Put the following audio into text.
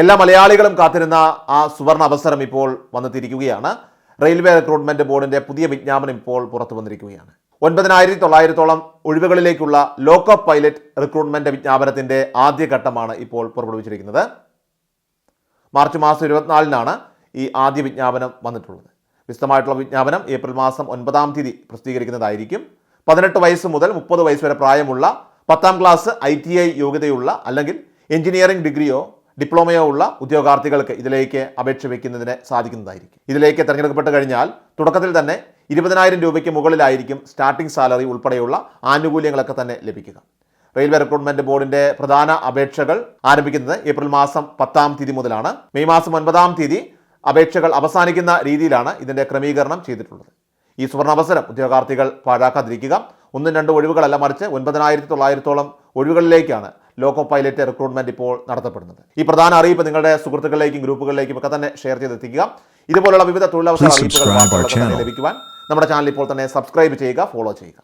എല്ലാ മലയാളികളും കാത്തിരുന്ന ആ സുവർണ അവസരം ഇപ്പോൾ വന്നെത്തിയിരിക്കുകയാണ്. റെയിൽവേ റിക്രൂട്ട്മെന്റ് ബോർഡിന്റെ പുതിയ വിജ്ഞാപനം ഇപ്പോൾ പുറത്തു വന്നിരിക്കുകയാണ്. ഒൻപതിനായിരത്തി തൊള്ളായിരത്തോളം ഒഴിവുകളിലേക്കുള്ള ലോക്കോ പൈലറ്റ് റിക്രൂട്ട്മെന്റ് വിജ്ഞാപനത്തിന്റെ ആദ്യഘട്ടമാണ് ഇപ്പോൾ പുറപ്പെടുവിച്ചിരിക്കുന്നത്. മാർച്ച് മാസം ഇരുപത്തിനാലിനാണ് ഈ ആദ്യ വിജ്ഞാപനം വന്നിട്ടുള്ളത്. വിശദമായിട്ടുള്ള വിജ്ഞാപനം ഏപ്രിൽ മാസം ഒൻപതാം തീയതി പ്രസിദ്ധീകരിക്കുന്നതായിരിക്കും. പതിനെട്ട് വയസ്സ് മുതൽ മുപ്പത് വയസ്സ് വരെ പ്രായമുള്ള പത്താം ക്ലാസ് ഐ യോഗ്യതയുള്ള അല്ലെങ്കിൽ എഞ്ചിനീയറിംഗ് ഡിഗ്രിയോ ഡിപ്ലോമയോ ഉള്ള ഉദ്യോഗാർത്ഥികൾക്ക് ഇതിലേക്ക് അപേക്ഷ വയ്ക്കുന്നതിന് സാധിക്കുന്നതായിരിക്കും. ഇതിലേക്ക് തിരഞ്ഞെടുക്കപ്പെട്ട് കഴിഞ്ഞാൽ തുടക്കത്തിൽ തന്നെ ഇരുപതിനായിരം രൂപയ്ക്ക് മുകളിലായിരിക്കും സ്റ്റാർട്ടിംഗ് സാലറി ഉൾപ്പെടെയുള്ള ആനുകൂല്യങ്ങളൊക്കെ തന്നെ ലഭിക്കുക. റെയിൽവേ റിക്രൂട്ട്മെന്റ് ബോർഡിന്റെ പ്രധാന അപേക്ഷകൾ ആരംഭിക്കുന്നത് ഏപ്രിൽ മാസം പത്താം തീയതി മുതലാണ്. മെയ് മാസം ഒൻപതാം തീയതി അപേക്ഷകൾ അവസാനിക്കുന്ന രീതിയിലാണ് ഇതിന്റെ ക്രമീകരണം ചെയ്തിട്ടുള്ളത്. ഈ സുവർണ അവസരം ഉദ്യോഗാർത്ഥികൾ പാഴാക്കാതിരിക്കുക. ഒന്നും രണ്ടും ഒഴിവുകളല്ല മറിച്ച് ഒൻപതിനായിരത്തി തൊള്ളായിരത്തോളം ഒഴിവുകളിലേക്കാണ് ലോക്കോ പൈലറ്റ് റിക്രൂട്ട്മെന്റ് ഇപ്പോൾ നടത്തപ്പെടുന്നത്. ഈ പ്രധാന അറിയിപ്പ് നിങ്ങളുടെ സുഹൃത്തുക്കളിലേക്കും ഗ്രൂപ്പുകളിലേക്കും ഒക്കെ തന്നെ ഷെയർ ചെയ്തെത്തിക്കുക. ഇതുപോലുള്ള വിവിധ തൊഴിലവസര അറിയിപ്പുകൾ. ലഭിക്കുവാൻ നമ്മുടെ ചാനൽ ഇപ്പോൾ തന്നെ സബ്സ്ക്രൈബ് ചെയ്യുക ഫോളോ ചെയ്യുക.